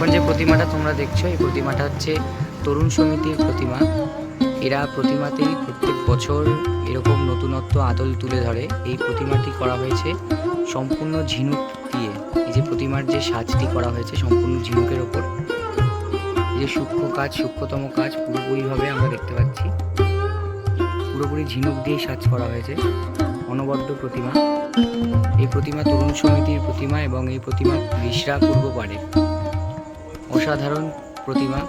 প্রতিমাটা তোমরা দেখছ, এই প্রতিমাটা হচ্ছে তরুণ সমিতির প্রতিমা। এরা প্রতিমাতেই প্রত্যেক বছর এরকম নতুনত্ব আদল তুলে ধরে। এই প্রতিমাটি করা হয়েছে সম্পূর্ণ ঝিনুক দিয়ে। এই যে প্রতিমার যে সাজটি করা হয়েছে সম্পূর্ণ ঝিনুকের ওপর। যে সূক্ষ্ম কাজ, সূক্ষ্মতম কাজ পুরোপুরিভাবে আমরা দেখতে পাচ্ছি। পুরোপুরি ঝিনুক দিয়েই সাজ করা হয়েছে। অনবদ্য প্রতিমা। এই প্রতিমা তরুণ সমিতির প্রতিমা এবং এই প্রতিমা রিসরা পূর্ব পাড়ে অসাধারণ প্রতিমা